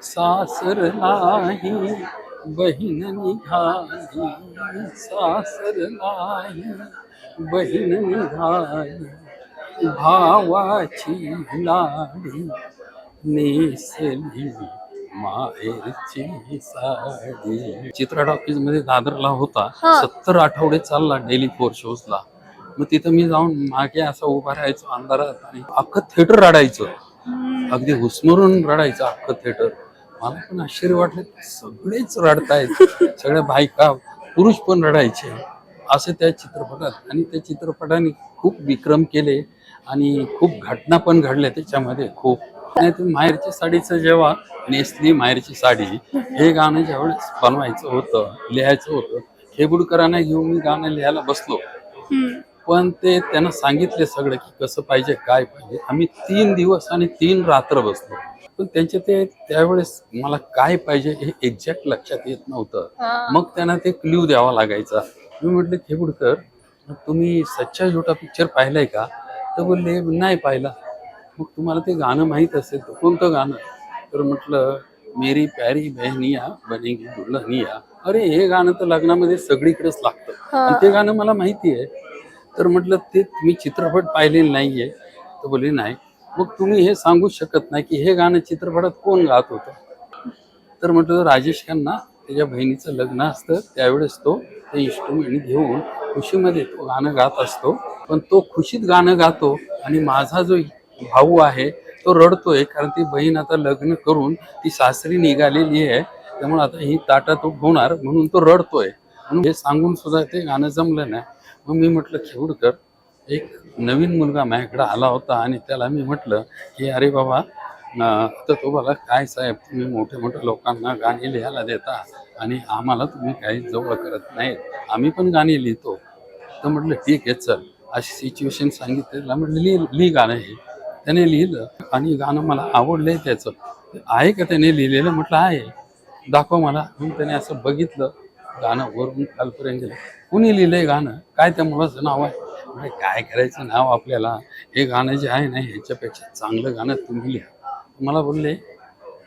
सासर नाही बहीण निघाली. सासर नाही बहीण निघाली. भावाची लाडी नेसली माहेरची साडी. चित्रा टॉकीजमध्ये दादरला होता. सत्तर आठवडे चालला डेली फोर शोजला. मग तिथं मी जाऊन मागे असं उभा राहायचो अंधारात आणि अख्खं थिएटर रडायचं. अगदी हुसमरून रडायचं अख्खं थिएटर मला पण आश्चर्य वाटलं सगळेच रडतायत. सगळ्या बायका पुरुष पण रडायचे. असे त्या चित्रपटात आणि त्या चित्रपटाने खूप विक्रम केले आणि खूप घटना पण घडल्या त्याच्यामध्ये. खूप आणि ते माहेरच्या साडीचं जेव्हा नेसली माहेरची साडी हे गाणं ज्यावेळेस बनवायचं होतं लिहायचं होतं खेबुडकरांना घेऊन मी गाणं लिहायला बसलो. पण ते त्यांना सांगितले सगळं की कसं पाहिजे काय पाहिजे. आम्ही तीन दिवस आणि तीन रात्र बसलो. पण त्यांचे ते त्यावेळेस मला काय पाहिजे हे एक्झॅक्ट लक्षात येत नव्हतं. मग त्यांना ते क्ल्यू द्यावा लागायचा. मी म्हटलं खेबुडकर तुम्ही सच्चा झोटा पिक्चर पाहिलाय का? तर बोलले नाही पाहिला. मग तुम्हाला ते गाणं माहीत असेल तर कोणतं गाणं? तर म्हटलं मेरी प्यारी बहनिया बनेगी दुल्हनिया अरे हे गाणं तर लग्नामध्ये सगळीकडेच लागतं. आणि ते गाणं मला माहिती आहे. तर म्हटलं ते तुम्ही चित्रपट पाहिलेलं नाहीये. तर बोलले नाही. मग तुम्ही हे सांगू शकत नाही की हे गाणं चित्रपटात कोण गात होतं? तर म्हटलं राजेश खन्ना त्याच्या बहिणीचं लग्न असतं त्यावेळेस तो ते इन्स्ट्रुमेंट घेऊन खुशीमध्ये तो गाणं गात असतो. पण तो खुशीत गाणं गातो आणि माझा जो भाऊ आहे तो रडतोय कारण ती बहीण आता लग्न करून ती सासरी निघालेली आहे. त्यामुळे आता ही ताटातूट होणार म्हणून तो रडतोय. म्हणून हे सांगून सुद्धा ते गाणं जमलं नाही. मग मी म्हटलं खेवडकर एक नवीन मुलगा माझ्याकडे आला होता आणि त्याला मी म्हटलं की अरे बाबा तर तो मला काय साहेब तुम्ही मोठ्या मोठ्या लोकांना गाणी लिहायला देता आणि आम्हाला तुम्ही काही जवळ करत नाही आम्ही पण गाणी लिहितो. तर म्हटलं ठीक आहे चल. अशी सिच्युएशन सांगितलं म्हटलं लिह लिह गाणं हे. त्याने लिहिलं आणि गाणं मला आवडलं आहे त्याचं. आहे का त्याने लिहिलेलं? म्हटलं आहे. दाखव मला. म्हणून त्याने असं बघितलं गाणं वरून कालपर्यंत गेलं. कुणी आहे गाणं? काय त्या मुलाचं नाव आहे? म्हणजे काय करायचं नाव आपल्याला हे गाणं जे आहे ना ह्याच्यापेक्षा चांगलं गाणं तुम्ही लिहा. मला बोलले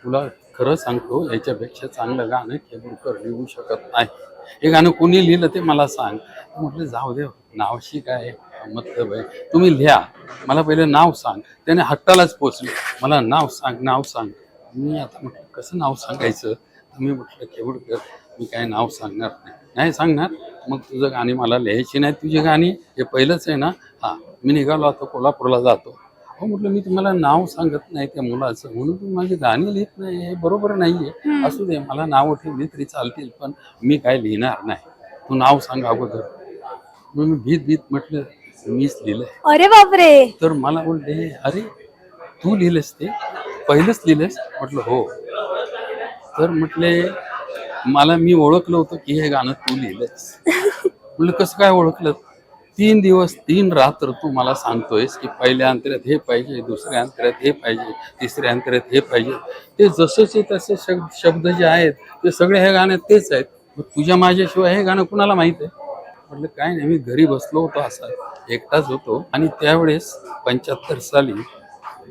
तुला खरं सांगतो याच्यापेक्षा चांगलं गाणं केबुरकर लिहू शकत नाही. हे गाणं कोणी लिहिलं ते मला सांग. म्हटलं जाऊ दे नावशी काय मतलब आहे. तुम्ही लिहा. मला पहिले नाव सांग. त्याने हट्टालाच पोचले. मला नाव सांग नाव सांग. मी आता म्हटलं कसं नाव सांगायचं? तुम्ही म्हटलं केवडकर मी काय नाव सांगणार नाही. नाही सांगणार? मग तुझं गाणी मला लिहायची नाही तुझी गाणी हे पहिलंच आहे ना? हां मी निघालो आता कोल्हापूरला जातो. हो म्हटलं मी तुम्हाला नाव सांगत नाही त्या मुलाचं म्हणून तुम्ही माझी गाणी लिहित नाही हे बरोबर नाहीये. असू दे मला नावं ठेवली तरी चालतील पण मी काय लिहिणार नाही. तू नाव सांग अगोदर. मग मी भीत भीत म्हटलं मीच लिहिलंय. अरे बापरे! तर मला बोलले अरे तू लिहिलंस ते? पहिलंच लिहिलंस? म्हटलं हो. तर म्हटले मला मी ओळखलं होतं की हे गाणं तू लिहिलंस म्हटलं कसं काय ओळखलं? तीन दिवस तीन रात्र तू मला सांगतोयस की पहिल्या अंतर्यात हे पाहिजे दुसऱ्या अंतर्यात हे पाहिजे तिसऱ्या अंतर्यात हे पाहिजे. ते जसंचे तसे शब्द शब्द जे आहेत ते सगळे ह्या गाण्यात तेच आहेत. मग तुझ्या माझ्याशिवाय हे गाणं कुणाला माहीत आहे? म्हटलं काय नाही मी घरी बसलो होतो असा एकटाच होतो. आणि त्यावेळेस पंच्याहत्तर साली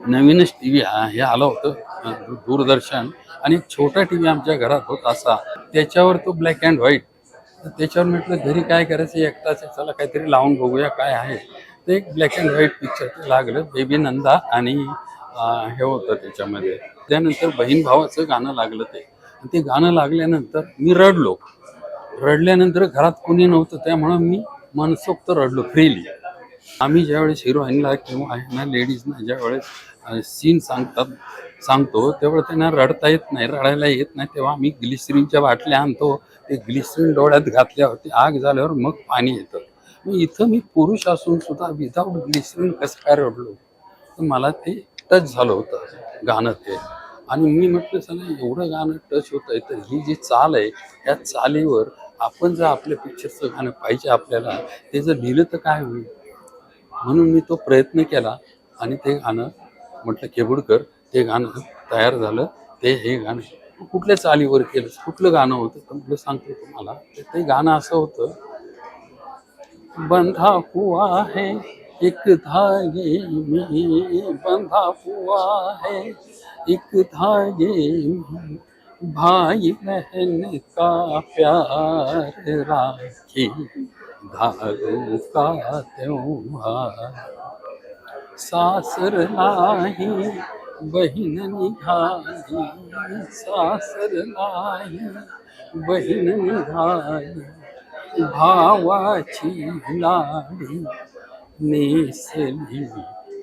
नवीनच टी व्ही हे आलं होतं दूरदर्शन. आणि छोटा टी व्ही आमच्या घरात होत असा. त्याच्यावर तो ब्लॅक अँड व्हाईट तर त्याच्यावर म्हटलं घरी काय करायचं? एकटाच चला काहीतरी लावून बघूया काय आहे. ते एक ब्लॅक अँड व्हाईट पिक्चर ते लागलं. बेबी नंदा आणि हे होतं त्याच्यामध्ये. त्यानंतर बहीण भावाचं गाणं लागलं ते. ते गाणं लागल्यानंतर मी रडलो. रडल्यानंतर घरात कोणी नव्हतं त्यामुळं मी मनसोक्त रडलो फ्रीली आम्ही ज्यावेळेस हिरोईनला किंवा आहे लेडीजना ज्यावेळेस सीन सांगतात सांगतो तेवढं त्यांना रडता येत नाही रडायला येत नाही. तेव्हा आम्ही ग्लिसरीनच्या बाटल्या आणतो ते ग्लिसरीन डोळ्यात घातल्यावरती आग झाल्यावर मग पाणी येतं. मग इथं मी पुरुष असून सुद्धा विदाऊट ग्लिसरीन कसं काय रडलो? तर मला ते टच झालं होतं गाणं ते. आणि मी म्हटलं चला एवढं गाणं टच होत आहे तर ही जी चाल आहे या चालीवर आपण जर आपल्या पिक्चरचं गाणं पाहिजे आपल्याला ते जर लिहिलं तर काय होईल? म्हणून मी तो प्रयत्न केला आणि ते गाणं म्हटलं केबुडकर ते गाणं तयार झालं. ते हे गाणं कुठल्या चालीवर केलं कुठलं गाणं होतं तर म्हटलं सांगतो तुम्हाला. तर ते गाणं असं होतं बंधा हुआ है एक धागे में बंधा हुआ है एक धागे में भाई बहन का प्यार राखी। धागों का त्योहार सासर नाही बहीण निघाली. सासर नाही बहीण निघाली. भावाची लाडी नेसली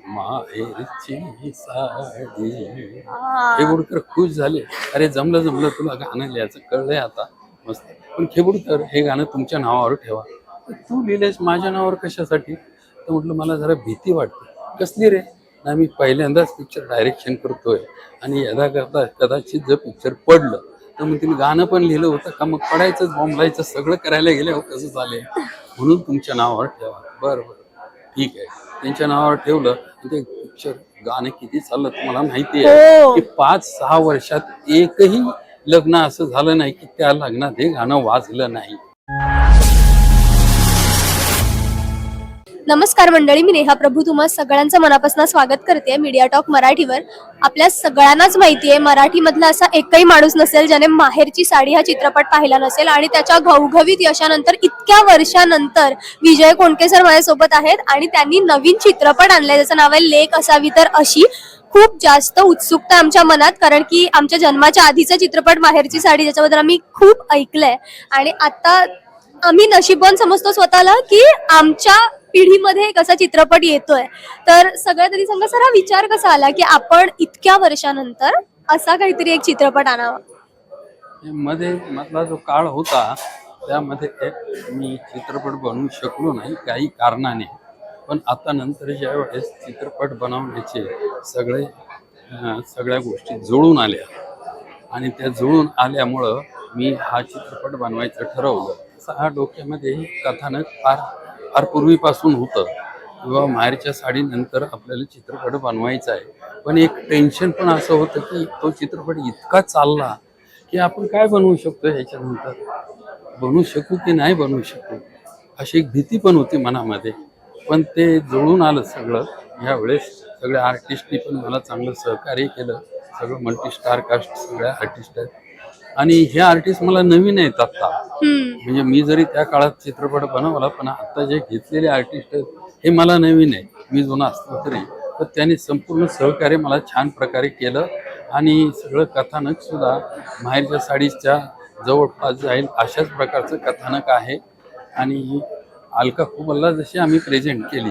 माहेरची साडी. खेबुडकर खुश झाले. अरे जमलं जमलं तुला गाणं लिहायचं. कळलंय आता. मस्त. पण खेबुडकर हे गाणं तुमच्या नावावर ठेवा. तू लिहिलेस माझ्या नावावर कशासाठी? तर म्हटलं मला जरा भीती वाटते. कसली रे? नाही मी पहिल्यांदाच पिक्चर डायरेक्शन करतोय. आणि यदा करता कदाचित जर पिक्चर पडलं तर मग तिने गाणं पण लिहिलं होतं का मग पडायचंच बॉम्बलायचं सगळं करायला गेले हो कसं चालेल? म्हणून तुमच्या नावावर ठेवा. बरं बरं. ठीक आहे. त्यांच्या नावावर ठेवलं ते पिक्चर गाणं किती चाललं तुम्हाला माहिती आहे. हो. की पाच सहा वर्षात एकही लग्न असं झालं नाही की त्या लग्नात हे गाणं वाजलं नाही. नमस्कार मंडळी मी नेहा प्रभू तुम्हा सगळ्यांचं मनापासून स्वागत करते मीडिया टॉक मराठीवर. आपल्या सगळ्यांनाच माहिती आहे मराठीमधला असा एकही माणूस नसेल ज्याने माहेरची साडी हा चित्रपट पाहिला नसेल आणि त्याच्या घवघवीत यशानंतर इतक्या वर्षानंतर विजय कोणके सर माझ्यासोबत आहेत आणि त्यांनी नवीन चित्रपट आणलाय. ज्याचं नाव आहे लेख असावी तर अशी. खूप जास्त उत्सुकता आमच्या मनात कारण की आमच्या जन्माच्या आधीचा चित्रपट माहेरची साडी ज्याच्याबद्दल आम्ही खूप ऐकलंय. आणि आता आम्ही नशीबवान समजतो स्वतःला की आमच्या पिढीमध्ये एक असा चित्रपट येतोय. तर सगळ्यात आधी सांगा सर हा विचार कसा आला की आपण इतक्या वर्षानंतर असा काहीतरी एक चित्रपट आणावा? मध्ये मधला जो काळ होता त्यामध्ये एक मी चित्रपट बनवू शकलो नाही काही कारणाने. पण आता नंतर ज्या वेळेस चित्रपट बनवण्याचे सगळे सगळ्या गोष्टी जुळून आल्या. आणि त्या जुळून आल्यामुळं मी हा चित्रपट बनवायचं ठरवलं. तसं हा डोक्यामध्ये कथानक फार फार पूर्वीपासून होतं. किंवा माहेरच्या साडीनंतर आपल्याला चित्रपट बनवायचा आहे. पण एक टेन्शन पण असं होतं की तो चित्रपट इतका चालला की आपण काय बनवू शकतो ह्याच्यानंतर? बनवू शकू की नाही बनवू शकू? अशी एक भीती पण होती मनामध्ये. पण ते जुळून आलं सगळं. ह्यावेळेस सगळ्या आर्टिस्टनी पण मला चांगलं सहकार्य केलं. सगळं मल्टी स्टार कास्ट सगळ्या आर्टिस्ट आहेत. आणि हे आर्टिस्ट मला नवीन आहेत आत्ता. हम्म. म्हणजे मी जरी त्या काळात चित्रपट बनवला पण आता जे घेतलेले आर्टिस्ट हे मला नवीन आहे मी जुना असलो तरी. तर त्यांनी संपूर्ण सहकार्य मला छान प्रकारे केलं आणि सगळं कथानक सुद्धा माहेरच्या साडीच्या जवळपास जाईल अशाच प्रकारचं कथानक आहे. आणि अलका कुबलला जशी आम्ही प्रेझेंट केली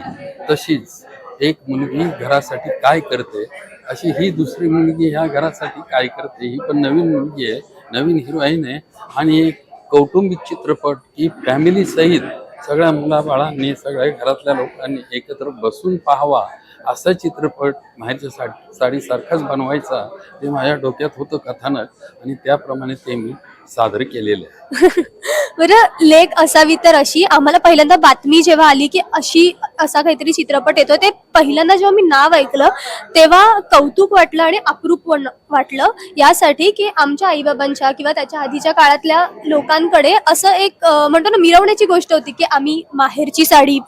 तशीच एक मुलगी घरासाठी काय करते अशी ही दुसरी मुलगी ह्या घरासाठी काय करते ही पण नवीन मुलगी आहे. नवीन हिरोईन आहे आणि कौटुंबिक चित्रपट ही फॅमिली सहित सगळ्या मुलाबाळांनी सगळ्या घरातल्या लोकांनी एकत्र बसून पाहावा असा चित्रपट माझ्या साडी साडीसारखाच बनवायचा ते माझ्या डोक्यात होतं कथानक. आणि त्याप्रमाणे ते मी सादर केलेलं. आहे बरं लेख असावी तर अशी. आम्हाला पहिल्यांदा बातमी जेव्हा आली की अशी असा काहीतरी चित्रपट येतो ते पहिल्यांदा जेव्हा मी नाव ऐकलं तेव्हा कौतुक वाटलं आणि अप्रूप वन- वाटलं. यासाठी की आमच्या आईबाबांच्या किंवा त्याच्या आधीच्या काळातल्या लोकांकडे असं एक अं, म्हणतो ना मिरवण्याची गोष्ट होती की आम्ही माहेरची साडी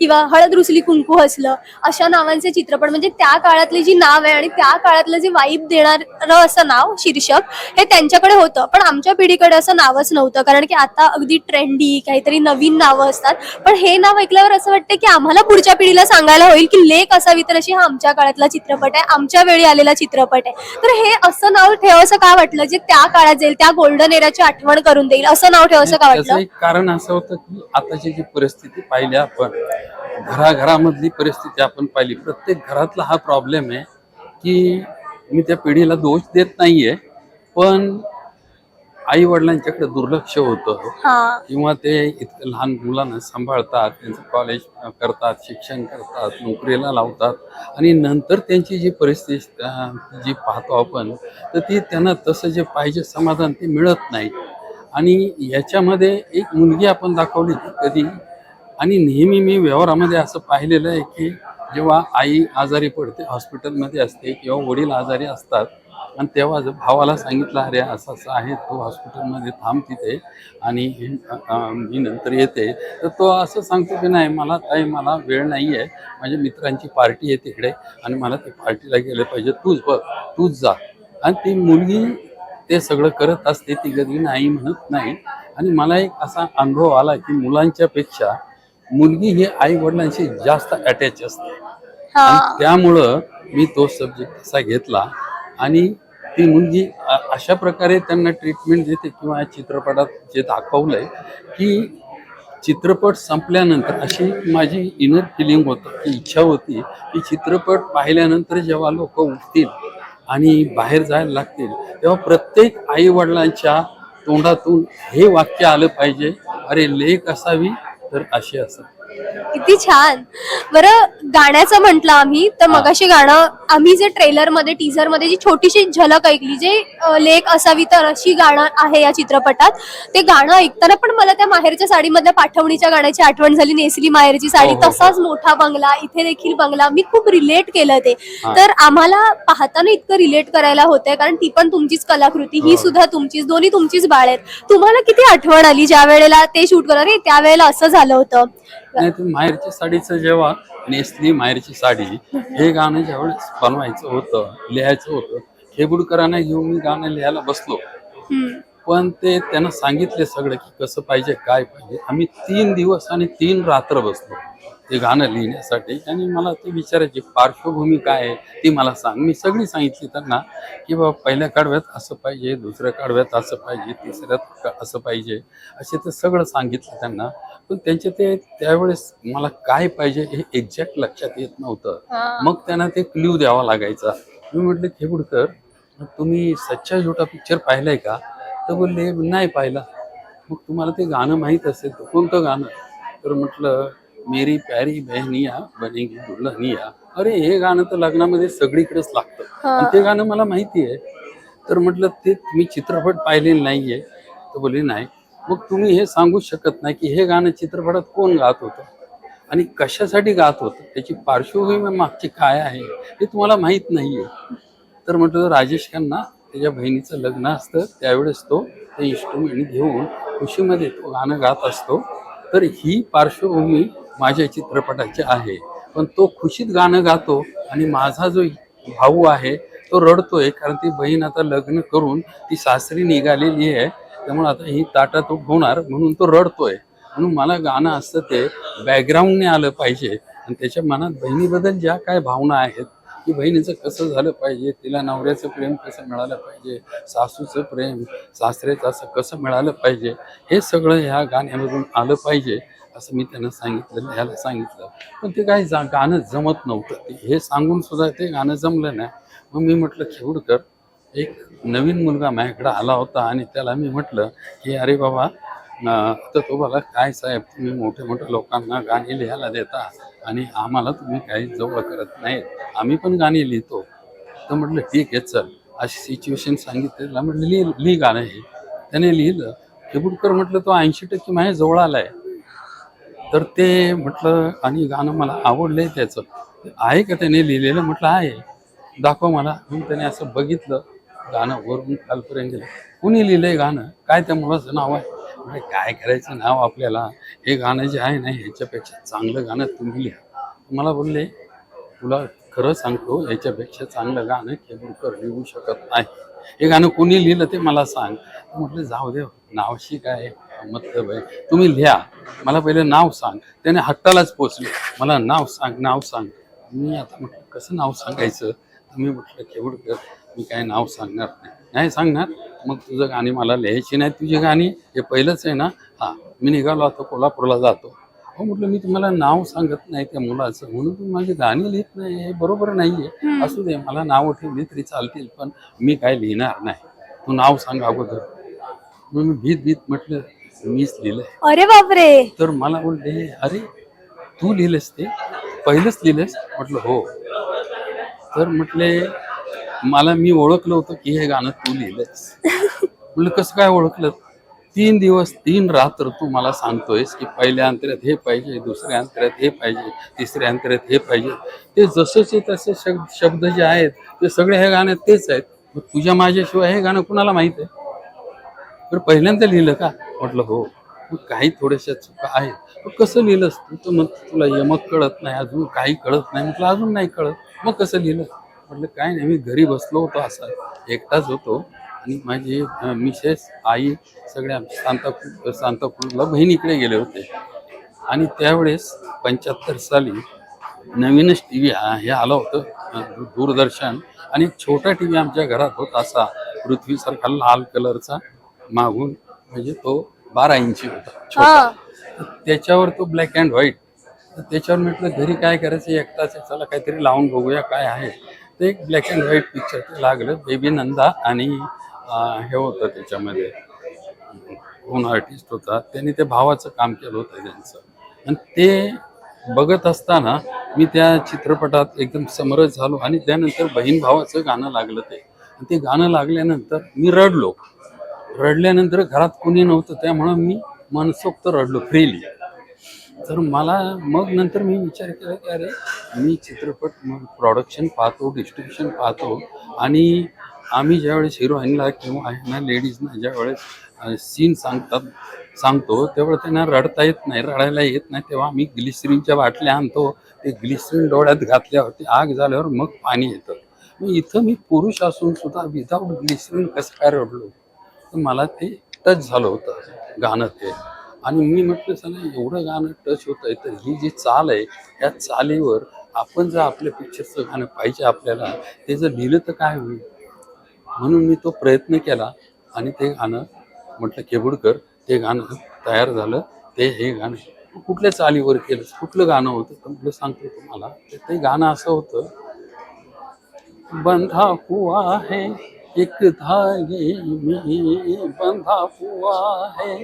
किंवा हळद रुसली कुंकू हसलं अशा नावांचे चित्रपट म्हणजे त्या काळातली जी नाव आहे आणि त्या काळातलं जे वाईब देणारं असं नाव शीर्षक हे त्यांच्याकडे होतं. पण आमच्या पिढीकडे असं नावच नव्हतं कारण की आता अगदी ट्रेंडी काहीतरी नवीन नावं असतात. पण हे नाव ऐकल्यावर असं वाटतं की आम्हाला पुढच्या पिढीला सांगायला होईल की लेख असावी तर अशी हा आमच्या काळातला चित्रपट आहे आमच्या वेळी आलेला चित्रपट आहे. तर हे असं नाव ठेवावंसं का वाटलं? जे त्या काळात जाईल त्या गोल्डन एराची आठवण करून देईल असं नाव ठेवावंसं का वाटलं? कारण असं होतं की आताची जी परिस्थिती पाहिली आपण घराघरामधली परिस्थिती आपण पाहिली. प्रत्येक घरातला हा प्रॉब्लेम आहे की मी त्या पिढीला दोष देत नाहीये पण आई वडिलांच्याकडे दुर्लक्ष होतं. हा. किंवा ते इतकं लहान मुलांना सांभाळतात त्यांचं कॉलेज करतात शिक्षण करतात नोकरीला लावतात. आणि नंतर त्यांची जी परिस्थिती जी पाहतो आपण तर ती त्यांना तसं जे पाहिजे समाधान ते मिळत नाही. आणि याच्यामध्ये एक मुलगी आपण दाखवली कधी? आणि नेहमी मी व्यवहारामध्ये असं पाहिलेलं आहे की जेव्हा आई आजारी पडते हॉस्पिटलमध्ये असते किंवा वडील आजारी असतात आणि तेव्हा जर भावाला सांगितलं अरे असं असं आहे तो हॉस्पिटलमध्ये थांब तिथे आणि मी नंतर येते. तर तो असं सांगतो की नाही मला ताई मला वेळ नाही आहे माझ्या मित्रांची पार्टी आहे तिकडे आणि मला ते पार्टीला गेलं पाहिजे. तूच बघ तूच जा. आणि ती मुलगी ते सगळं करत असते ती कधी नाही म्हणत नाही. आणि मला एक असा अनुभव आला की मुलांच्या पेक्षा मुलगी ही आई वडिलांशी जास्त अटॅच असते. आणि त्यामुळं मी तो सब्जेक्ट असा घेतला. आणि ती मुलगी अशा प्रकारे त्यांना ट्रीटमेंट देते किंवा या चित्रपटात जे दाखवलंय की चित्रपट संपल्यानंतर अशी माझी इनर फिलिंग होतं की इच्छा होती की चित्रपट पाहिल्यानंतर जेव्हा लोक उठतील आणि बाहेर जायला लागतील तेव्हा प्रत्येक आई वडिलांच्या तोंडातून हे वाक्य आलं पाहिजे. अरे लेख असावी तर असे असतात. किती छान बरं गाण्याचं म्हटलं आम्ही तर मगाशी गाणं आम्ही जे ट्रेलरमध्ये टीझरमध्ये जी छोटीशी झलक ऐकली जे अं, लेक असावी तर अशी गाणं आहे या चित्रपटात ते गाणं ऐकताना पण मला त्या माहेरच्या साडीमधल्या पाठवणीच्या गाण्याची आठवण झाली नेसली माहेरची साडी हो, हो, हो. तसाच मोठा बंगला इथे देखील बंगला मी खूप रिलेट केलं ते हा. तर आम्हाला पाहताना इतकं रिलेट करायला होतंय कारण ती पण तुमचीच कलाकृती ही हो. सुद्धा तुमचीच दोन्ही तुमचीच बाळ आहेत तुम्हाला किती आठवण आली ज्या वेळेला ते शूट करत अरे त्यावेळेला असं झालं होतं नाही माहेरच्या साडीचं जेव्हा नेसली माहेरची साडी हे गाणं ज्यावेळेस बनवायचं होतं लिहायचं होतं खेबुडकरांना घेऊन मी गाणं लिहायला बसलो. पण ते त्यांना सांगितले सगळं की कसं पाहिजे काय पाहिजे. आम्ही तीन दिवस आणि तीन रात्र बसलो. ते गाणं लिहिण्यासाठी. आणि मला ते विचारायची पार्श्वभूमी काय आहे ती मला सांग. मी सगळी सांगितली त्यांना की बाबा पहिल्या काढव्यात असं पाहिजे दुसऱ्या काढव्यात असं पाहिजे तिसऱ्यात असं पाहिजे असे ते सगळं सांगितलं त्यांना. पण त्यांचे ते त्यावेळेस मला काय पाहिजे हे एक्झॅक्ट लक्षात येत नव्हतं. मग त्यांना ते क्ल्यू द्यावा लागायचा. मी म्हटलं खेबुडकर तुम्ही सच्चा झोटा पिक्चर पाहिलाय का? तर बोलले नाही पाहिला. मग तुम्हाला ते गाणं माहीत असेल तर कोणतं गाणं? तर म्हटलं मेरी प्यारी बहनिया बनेगी दुल्हनिया. अरे हे गाणं तर लग्नामध्ये सगळीकडेच लागतं. आणि ते गाणं मला माहिती आहे. तर म्हटलं ते तुम्ही चित्रपट पाहिलेलं नाहीये. तर बोलले नाही. मग तुम्ही हे सांगू शकत नाही की हे गाणं चित्रपटात कोण गात होतं आणि कशासाठी गात होतं? त्याची पार्श्वभूमी मागची काय आहे हे तुम्हाला माहीत नाहीये. तर म्हटलं राजेश खन्ना त्याच्या बहिणीचं लग्न असतं. त्यावेळेस तो ते इन्स्ट्रुमेंट घेऊन खुशीमध्ये तो गाणं गात असतो. तर ही पार्श्वभूमी माझ्या चित्रपटाचे आहे. पण तो खुशीत गाणं गातो आणि माझा जो भाऊ आहे तो रडतोय कारण ती बहीण आता लग्न करून ती सासरी निघालेली आहे. त्यामुळे आता ही ताटातूट होणार म्हणून तो रडतोय. म्हणून मला गाणं असतं ते बॅकग्राऊंडने आलं पाहिजे. आणि त्याच्या मनात बहिणीबद्दल ज्या काय भावना आहेत की बहिणीचं कसं झालं पाहिजे तिला नवऱ्याचं प्रेम कसं मिळालं पाहिजे सासूचं प्रेम सासरेचं असं कसं मिळालं पाहिजे हे सगळं ह्या गाण्यामधून आलं पाहिजे. असं मी त्यांना सांगितलं लिहायला सांगितलं. पण ते काही जा गाणं जमत नव्हतं. हे सांगून सुद्धा ते गाणं जमलं नाही. मग मी म्हटलं खेवडकर एक नवीन मुलगा माझ्याकडे आला होता आणि त्याला मी म्हटलं की अरे बाबा तर तो काय साहेब तुम्ही मोठे मोठ्या लोकांना गाणी लिहायला देता आणि आम्हाला तुम्ही काही जवळ करत नाहीत. आम्ही पण गाणी लिहितो. तर म्हटलं ठीक आहे चल. अशी सिच्युएशन सांगितलं त्याला म्हटलं लिह लिह गाणं हे. त्याने लिहिलं. खेबुडकर म्हटलं तो ऐंशी टक्के माझ्या जवळ आला आहे तर ते म्हटलं आणि गाणं मला आवडलं आहे त्याचं आहे का त्याने लिहिलेलं? म्हटलं आहे. दाखव मला. म्हणून त्याने असं बघितलं गाणं वरून कालपर्यंत गेलं. कुणी लिहिलंय गाणं? काय त्या मुलाचं नाव आहे? म्हणजे काय करायचं नाव आपल्याला? हे गाणं जे आहे ना ह्याच्यापेक्षा चांगलं गाणं तुम्ही लिहा. मला बोलले तुला खरं सांगतो याच्यापेक्षा चांगलं गाणं केबुलकर लिहू शकत नाही. हे गाणं कोणी लिहिलं ते मला सांग. म्हटलं जाऊ दे नावशी काय मतलब आहे तुम्ही लिहा. मला पहिले नाव सांग. त्याने हट्टालाच पोचले. मला नाव सांग नाव सांग. मी आता म्हटलं कसं नाव सांगायचं? मी म्हटलं केवढकर मी काय नाव सांगणार नाही. नाही सांगणार? मग तुझं गाणी मला लिहायची नाही तुझी गाणी? हे पहिलंच आहे ना? हा मी निघालो आता कोल्हापूरला जातो. हो म्हटलं मी तुम्हाला नाव सांगत नाही त्या मुलाचं. म्हणून तुम्ही माझी गाणी लिहित नाही. हे बरोबर नाहीये. असू दे मला नावं ठेवली तरी चालतील पण मी काय लिहिणार नाही. तू नाव सांग अगोदर. मग मी भीत भीत म्हटलं मीच लिहिलंय. अरे बापरे. तर मला बोलले अरे तू लिहिलंस ते? पहिलंच लिहिलंस? म्हटलं हो. तर म्हटले मला मी ओळखलं होतं की हे गाणं तू लिहिलंस. म्हटलं कसं काय ओळखलं? तीन दिवस तीन रात्र तू मला सांगतोयस की पहिल्या अंतऱ्यात हे पाहिजे दुसऱ्या अंतऱ्यात हे पाहिजे तिसऱ्या अंतऱ्यात हे पाहिजे. ते जसेचे तसे शब्द शब्द जे आहेत ते सगळे ह्या गाण्यात तेच आहेत. तुझ्या माझ्याशिवाय हे गाणं कुणाला माहीत आहे? बरं पहिल्यांदा लिहिलं का? म्हटलं हो मग काही थोड्याशा चुका आहेत. मग कसं लिहिलंस तू? तर मग तुला यमक कळत नाही अजून काही कळत नाही. म्हटलं अजून नाही कळत. मग कसं लिहिलं म्हटलं काय नाही मी घरी बसलो होतो असा. एकटाच होतो आणि माझी मिसेस आई सगळ्या सांतापूर सांतापूरला बहिणीकडे गेले होते. आणि त्यावेळेस पंच्याहत्तर साली नवीनच टी व्ही हे आलं होतं दूरदर्शन. आणि छोटा टी व्ही आमच्या घरात होता असा पृथ्वीसारखा लाल कलरचा मागून म्हणजे तो बारा इंची होता छोटा. हा. त्याच्यावर तो ब्लॅक अँड व्हाईट तर त्याच्यावर म्हटलं घरी काय करायचं? एकटाच आहे, चला काहीतरी लावून बघूया काय आहे. ते एक ब्लॅक अँड व्हाईट पिक्चर ते लागलं. बेबी नंदा आणि अं, हे होतं त्याच्यामध्ये. कोण आर्टिस्ट होता. त्यांनी ते भावाचं काम केलं होतं त्यांचं. आणि ते बघत असताना मी त्या चित्रपटात एकदम समरस झालो आणि त्यानंतर बहीण भावाचं गाणं लागलं ते. आणि ते गाणं लागल्यानंतर मी रडलो. रडल्यानंतर घरात कोणी नव्हतं त्यामुळं मी मनसोक्त रडलो फ्रीली तर मला मग नंतर मी विचार केला की अरे मी चित्रपट मग प्रॉडक्शन पाहतो डिस्ट्रीब्युशन पाहतो आणि आम्ही ज्यावेळेस हिरोईनला किंवा ना लेडीजना ज्यावेळेस सीन सांगतात सांगतो त्यावेळेस त्यांना रडता येत नाही रडायला येत नाही. तेव्हा आम्ही ग्लिसरीनच्या बाटल्या आणतो ते ग्लिसरीन डोळ्यात घातल्यावरती आग झाल्यावर मग पाणी येतं. मग इथं मी पुरुष असून सुद्धा विदाऊट ग्लिसरीन कसं काय रडलो? तर मला ते टच झालं होतं गाणं ते. आणि मी म्हटलं चला एवढं गाणं टच होत आहे तर ही जी चाल आहे या चालीवर आपण जर आपल्या पिक्चरचं गाणं पाहिजे आपल्याला ते जर लिहिलं तर काय होईल? म्हणून मी तो प्रयत्न केला आणि ते गाणं म्हटलं केबुडकर ते गाणं तयार झालं ते हे गाणं कुठल्या चालीवर केलं कुठलं गाणं होतं? तर म्हटलं सांगतो तुम्हाला ते गाणं असं होतं बंधा हुआ है एक धागे में बंधा हुआ है।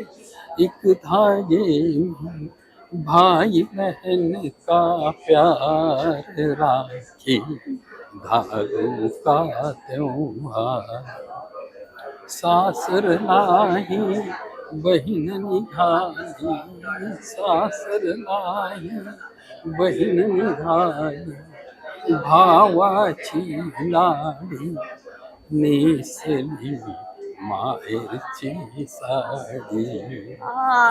एक धागे में भाई बहन का प्यार राखी धागों का त्योहार। सासर नाही बहन निघाली सासर नाही बहन निघाली भावाची लाडी नेसली माहेरची साडी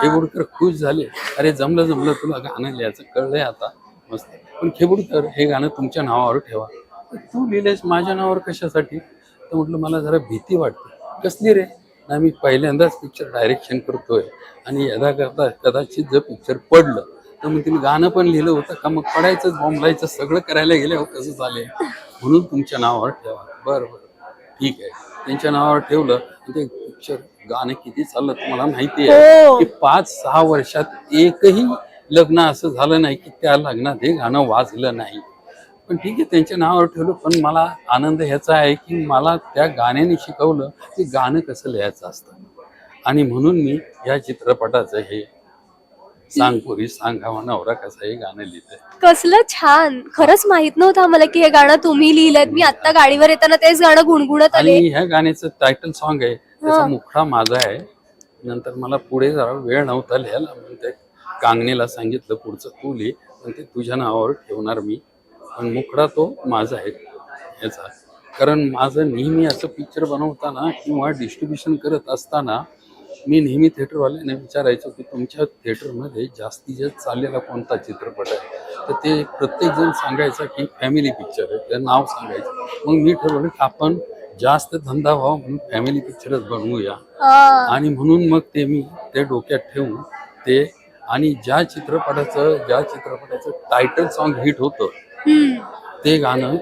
खेबुडकर खुश झाले. अरे जमलं जमलं तुला गाणं लिहायचं. कळलंय आता. मस्त. पण खेबुडकर हे गाणं तुमच्या नावावर ठेवा. तू लिहिलेस माझ्या नावावर कशासाठी? तर म्हटलं मला जरा भीती वाटते. कसली रे? ना मी पहिल्यांदाच पिक्चर डायरेक्शन करतोय. आणि यदा करता कदाचित जर पिक्चर पडलं तर मग तिने गाणं पण लिहिलं होतं का मग पडायचं बॉम्बलायचं सगळं करायला गेल्यावर हो कसं झाले म्हणून तुमच्या नावावर ठेवा. बरं बरं. ठीक आहे. त्यांच्या नावावर ठेवलं. ते पिक्चर गाणं किती चाललं तुम्हाला माहिती आहे. हो. की पाच सहा वर्षात एकही लग्न असं झालं नाही की त्या लग्नात हे गाणं वाजलं नाही. पण ठीक आहे त्यांच्या नावावर ठेवलं. पण मला आनंद ह्याचा आहे की मला त्या गाण्याने शिकवलं की गाणं कसं लिहायचं असतं. आणि म्हणून मी या चित्रपटाचं हे सांग पुरी सांगावा नवरा कसा हे गाणं लिहितंय. कसलं छान. खरंच माहीत नव्हतं आम्हाला की हे गाणं तुम्ही लिहिलंत मी आता गाडीवर येताना तेच गाणं गुणगुणत आले. आणि ह्या गाण्याचं टायटल सॉन्ग आहे. त्याचा मुखडा माझा आहे. नंतर मला पुढे जरा वेळ नव्हता लिहायला. म्हणून ते कांगणेला सांगितलं पुढचं तू लिह. पण ते तुझ्या नावावर ठेवणार मी. पण मुखडा तो माझा आहे. याचा. कारण माझं नेहमी असं पिक्चर बनवताना किंवा डिस्ट्रीब्युशन करत असताना मी नेहमी थिएटरवाल्यांना विचारायचो की तुमच्या थिएटरमध्ये जास्तीत जास्त चाललेला कोणता चित्रपट आहे? तर ते प्रत्येक जण सांगायचा की फॅमिली पिक्चर आहे. ते नाव सांगायचं. मग मी ठरवलं की आपण जास्त धंदा व्हावा म्हणून फॅमिली पिक्चरच बनवूया. हा. आणि म्हणून मग ते मी ते डोक्यात ठेवून ते आणि ज्या चित्रपटाचं ज्या चित्रपटाचं टायटल सॉन्ग हिट होतं. ते गाणं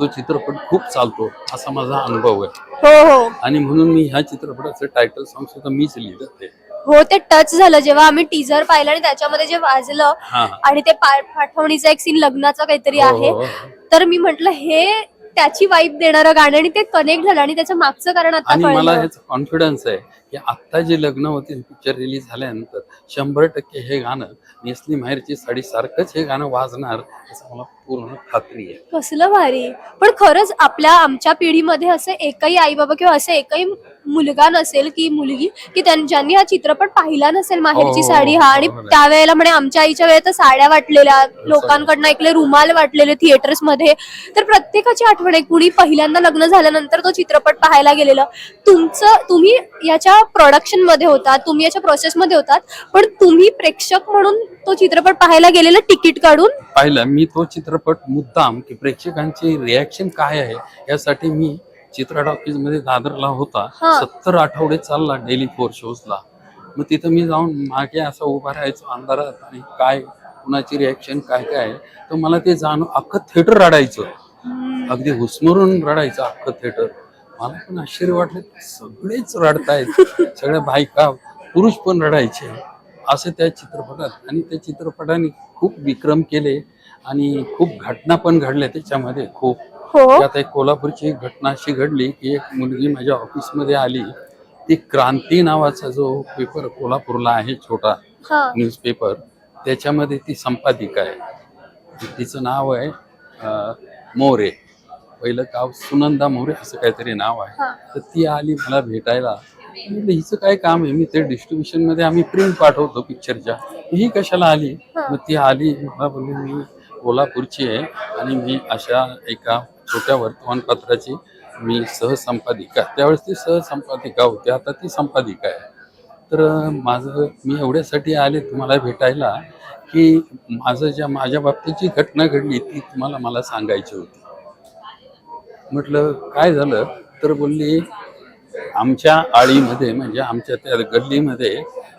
तो चित्रपट खूप चालतो असा माझा अनुभव आहे. हो हो. आणि म्हणून मी ह्या चित्रपटाचं टायटल सॉन्ग सुद्धा मीच लिहिलं ते हो ते टच झालं. जेव्हा आम्ही टीजर पाहिलं आणि त्याच्यामध्ये जे वाजलं हा. आणि ते पा- पाठवणीचा एक सीन लग्नाचा काहीतरी हो, आहे हो, हो. तर मी म्हंटल हे त्याची वाईब देणारं गाणं. आणि ते कनेक्ट झालं. आणि त्याच्या मागचं कारण आता आणि मला कळलं. ह्याचा कॉन्फिडन्स आहे. की आत्ता जे लग्न होतील पिक्चर रिलीज झाल्यानंतर शंभर टक्के हे गाणं नेसली माहेरची साडी सारखंच हे गाणं वाजणार असं मला पूर्ण खात्री आहे. कसलं भारी. पण खरंच आपल्या आमच्या पिढीमध्ये असे एकही आई बाबा किंवा असे एकही मुलगा नसेल की मुलगी की ज्यांनी हा चित्रपट पाहिला नसेल माहेरची हो, साडी हा आणि बरोबर. आहे. त्यावेळेला म्हणे आमच्या आईच्या वेळेत तर साड्या वाटलेल्या लोकांकडनं ऐकले रुमाल वाटलेले थिएटर्समध्ये तर प्रत्येकाची आठवण आहे कुणी पहिल्यांदा लग्न झाल्यानंतर तो चित्रपट पाहायला गेलेलं. तुमचं तुम्ही याच्या प्रोडक्शनमध्ये होतात तुम्ही याच्या प्रोसेस मध्ये होतात पण तुम्ही प्रेक्षक म्हणून तो चित्रपट पाहायला गेलेलं तिकीट काढून? पाहिलं मी तो चित्रपट मुद्दाम की प्रेक्षकांची रिॲक्शन काय आहे यासाठी मी चित्रा टॉकीजमध्ये दादरला होता. हा. सत्तर आठवडे चालला डेली फोर शोजला. मग तिथं मी जाऊन मागे असा उभा राहायचो अंधारात आणि काय कुणाची रिॲक्शन काय काय आहे तर मला ते जाणून अख्खं थिएटर रडायचं. अगदी हुसमरून रडायचं अख्खं थिएटर मला पण आश्चर्य वाटलं सगळेच रडतायत. सगळ्या बायका पुरुष पण रडायचे. असं त्या चित्रपटात आणि त्या चित्रपटाने खूप विक्रम केले आणि खूप घटना पण घडल्या त्याच्यामध्ये. खूप. हो. त्यात एक कोल्हापूरची एक घटना अशी घडली की एक मुलगी माझ्या ऑफिसमध्ये आली. ती क्रांती नावाचा जो पेपर कोल्हापूरला आहे छोटा हा. न्यूजपेपर त्याच्यामध्ये ती संपादिका आहे. तिचं नाव आहे मोरे. पहिलं गाव सुनंदा मोरे असं काहीतरी नाव आहे. तर ती आली मला भेटायला. हिचं काय काम आहे? मी ते डिस्ट्रीब्युशनमध्ये आम्ही प्रिंट पाठवतो पिक्चरच्या ही कशाला आली? मग ती आली मला बोलली मी कोल्हापूरची आहे आणि मी अशा एका छोट्या वर्तमानपत्राची मी सहसंपादिका. त्यावेळेस ती सहसंपादिका होती. आता ती संपादिका आहे. तर माझं मी एवढ्यासाठी आले तुम्हाला भेटायला की माझं ज्या माझ्या बाबतीत जी घटना घडली ती तुम्हाला मला सांगायची होती. म्हटलं काय झालं? तर बोलली आमच्या आळीमध्ये म्हणजे आमच्या त्या गल्लीमध्ये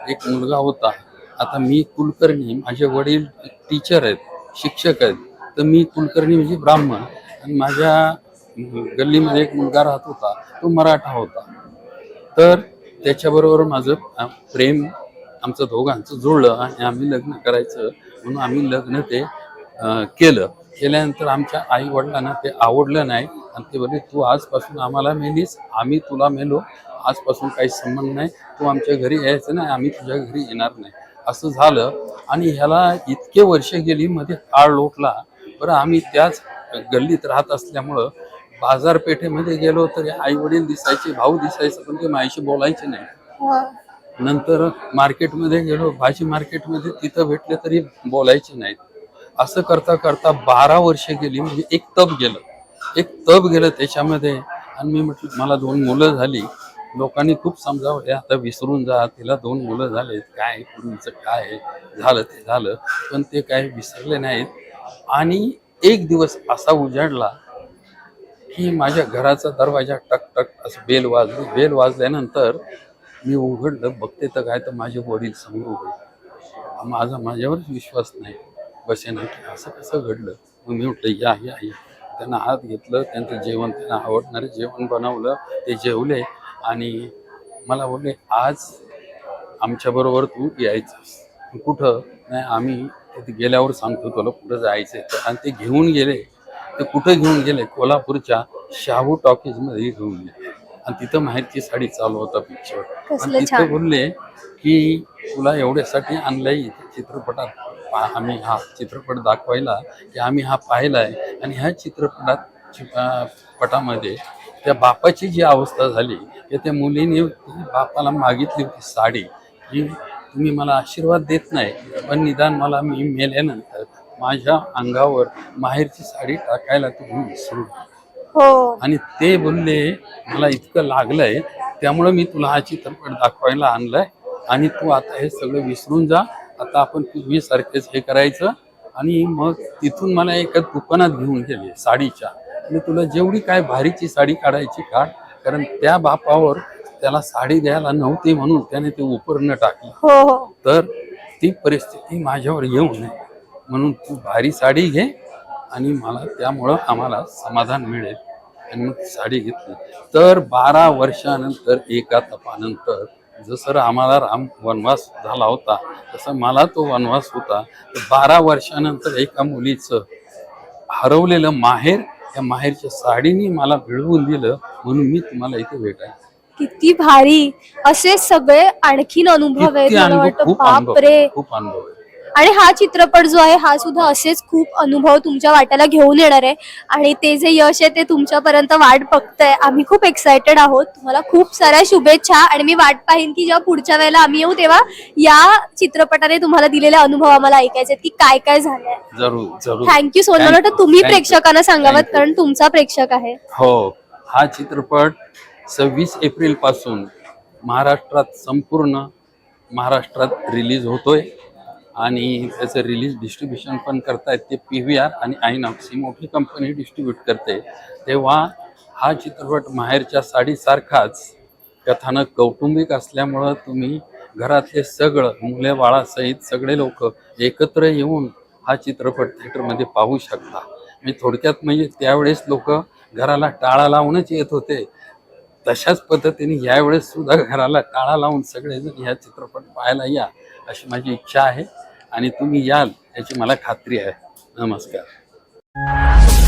एक मुलगा होता. आता मी कुलकर्णी माझे वडील टीचर आहेत शिक्षक आहेत. तर मी कुलकर्णी म्हणजे ब्राह्मण. आणि माझ्या गल्लीमध्ये एक मुलगा राहत होता तो मराठा होता. तर त्याच्याबरोबर माझं प्रेम आमचं दोघांचं जुळलं आणि आम्ही लग्न करायचं म्हणून आम्ही लग्न ते केलं. केल्यानंतर आमच्या आई वडिलांना ते आवडलं नाही. आणि ते बोलले तू आजपासून आम्हाला मेलीस आम्ही तुला मेलो. आजपासून काही संबंध नाही. तू आमच्या घरी यायचं नाही आम्ही तुझ्या घरी येणार नाही. असं झालं. आणि ह्याला इतके वर्ष गेली मध्ये काळ लोटला. बरं आम्ही त्याच गल्लीत राहत असल्यामुळं बाजारपेठेमध्ये गेलो तरी आई वडील दिसायचे भाऊ दिसायचे पण ते माझ्याशी बोलायचे नाही. हा. नंतर मार्केटमध्ये गेलो. भाजी मार्केटमध्ये तिथं भेटले तरी बोलायचे नाहीत. असं करता करता बारा वर्ष गेली म्हणजे एक तप गेलं. एक तप गेलं त्याच्यामध्ये. आणि मी म्हटलं मला दोन मुलं झाली. लोकांनी खूप समजावले आता विसरून जा तिला दोन मुलं झालेत. काय पूर्वीचं काय आहे, झालं ते झालं. पण ते काय विसरले नाहीत. आणि एक दिवस असा उजाडला की माझ्या घराचा दरवाजा टक टक असं बेल वाजली. बेल वाजल्यानंतर मी उघडलं बघते तर काय तर माझे वडील समोर उघडले माझा माझ्यावरच विश्वास नाही. बसे नाही की असं कसं घडलं? मग मी म्हटलं या या या. त्यांना हात घेतलं त्यांचं जेवण त्यांना आवडणारं जेवण बनवलं ते जेवले आणि मला बोलले आज आमच्याबरोबर तू यायचं कुठं? नाही आम्ही तिथे गेल्यावर सांगतो तुला कुठं जायचंय तर. आणि ते घेऊन गेले. ते कुठं घेऊन गेले? कोल्हापूरच्या शाहू टॉकीजमध्ये घेऊन गेले. आणि तिथं माहेरची साडी चालू होता पिक्चर आणि. तिथं बोलले की तुला एवढ्यासाठी आणलंय चित्रपटात. आम्ही हा चित्रपट दाखवायला की आम्ही हा पाहिलाय. आणि ह्या चित्रपटात पटामध्ये त्या बापाची जी अवस्था झाली की त्या मुलीने बापाला मागितली होती साडी. की तुम्ही मला आशीर्वाद देत नाही पण निदान मला मी मेल्यानंतर माझ्या अंगावर माहेरची साडी टाकायला तुम्ही विसरू. हो. आणि ते बोलले मला इतकं लागलंय त्यामुळं मी तुला हा चित्रपट दाखवायला आणलाय आणि तू आता हे सगळं विसरून जा आता आपण पूर्वी सारखेच हे करायचं आणि मग तिथून मला एका दुकानात घेऊन गेले साडीच्या. आणि तुला जेवढी काय भारीची साडी काढायची काढ कारण त्या बापावर त्याला साडी द्यायला नव्हती म्हणून त्याने ते उपरणं टाकलं. हो हो. तर ती परिस्थिती माझ्यावर येऊ नये म्हणून तू भारी साडी घे आणि मला त्यामुळं आम्हाला समाधान मिळेल. आणि मग साडी घेतली. तर बारा वर्षानंतर एका तपानंतर जसं आम्हाला राम वनवास झाला होता तसं मला तो वनवास होता. बारा वर्षानंतर एका मुलीचं हरवलेलं माहेर त्या माहेरच्या साडीने मला मिळवून दिलं म्हणून मी तुम्हाला इथे भेटायला किती भारी असे सगळे आणखीन अनुभव आहेत खूप अनुभव खूप अनुभव आहे. आणि हा चित्रपट जो आहे हा सुद्धा असेच खूप अनुभव तुमच्या वाट्याला घेऊन येणार आहे. आणि ते जे यश आहे ते तुमच्यापर्यंत वाट बघतंय. आम्ही खूप एक्सायटेड आहोत. तुम्हाला खूप साऱ्या शुभेच्छा. आणि मी वाट पाहिन की जेव्हा पुढच्या वेळेला आम्ही येऊ तेव्हा या चित्रपटाने तुम्हाला दिलेले अनुभव आम्हाला ऐकायचे की काय काय झालंय. थँक्यू सो मच वाटतं तुम्ही प्रेक्षकांना सांगावं. कारण तुमचा प्रेक्षक आहे. हो हा चित्रपट सव्वीस एप्रिलपासून महाराष्ट्रात संपूर्ण महाराष्ट्रात रिलीज होतोय. आणि त्याचं रिलीज डिस्ट्रीब्युशन पण करतायत ते पी व्ही आर आणि आयनॉक्स ही मोठी कंपनी डिस्ट्रीब्यूट करते. तेव्हा हा चित्रपट माहेरच्या साडीसारखाच कथानक कौटुंबिक असल्यामुळं तुम्ही घरातले सगळं मुले बाळासहित सगळे लोक एकत्र येऊन हा चित्रपट थिएटरमध्ये पाहू शकता. मी थोडक्यात म्हणजे त्यावेळेस लोक घराला टाळा लावूनच येत होते. तशाच पद्धतीने यावेळेस सुद्धा घराला टाळा लावून सगळेजण ह्या चित्रपट पाहायला या. अशी माझी इच्छा आहे आणि तुम्ही याल याची मला खात्री आहे. नमस्कार.